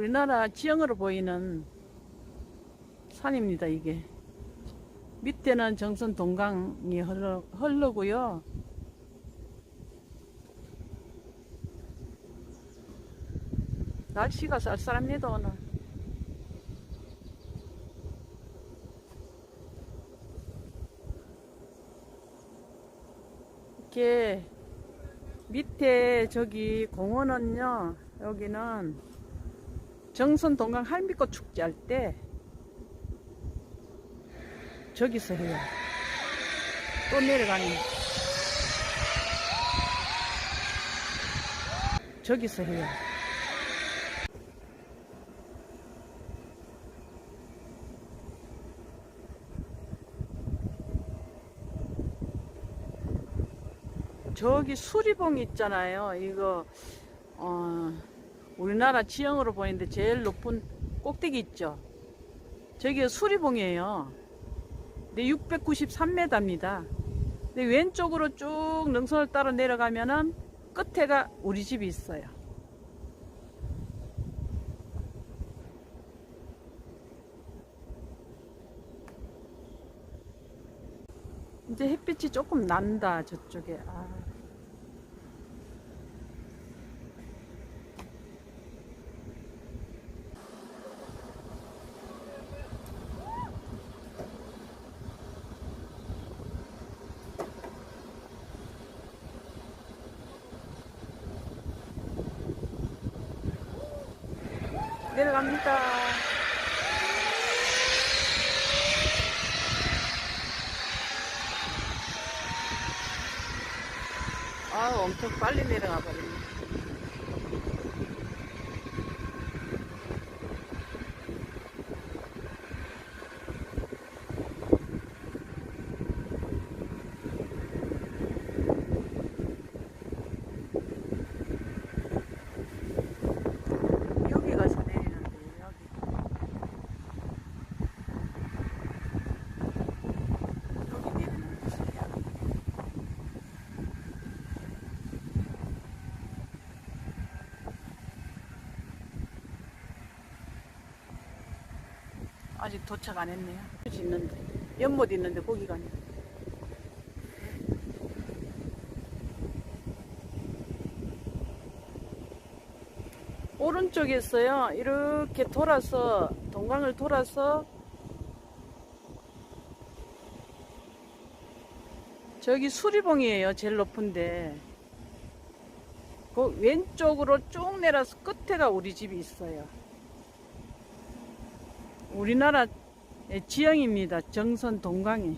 우리나라 지형으로 보이는 산입니다, 이게. 밑에는 정선 동강이 흘러, 흐르고요. 날씨가 쌀쌀합니다, 오늘. 이렇게 밑에 저기 공원은요, 여기는 정선 동강 할미꽃 축제 할 때 저기서 해요. 또 내려가는. 저기서 해요. 저기 수리봉 있잖아요. 이거 어, 우리나라 지형으로 보이는데 제일 높은 꼭대기 있죠. 저기 수리봉이에요. 근데 693m입니다. 근데 왼쪽으로 쭉 능선을 따라 내려가면은 끝에가 우리 집이 있어요. 이제 햇빛이 조금 난다 저쪽에. 아. 내려갑니다. 아, 엄청 빨리 내려가 버리네. 여기 가서 내리는데, 여기. 여기 내리는 곳이야. 아직 도착 안 했네요. 있는데 연못 있는데 거기가 아니야. 오른쪽에서요 이렇게 돌아서 동강을 돌아서 저기 수리봉이에요 제일 높은데 그 왼쪽으로 쭉 내려서 끝에가 우리 집이 있어요. 우리나라 지형입니다. 정선 동강에.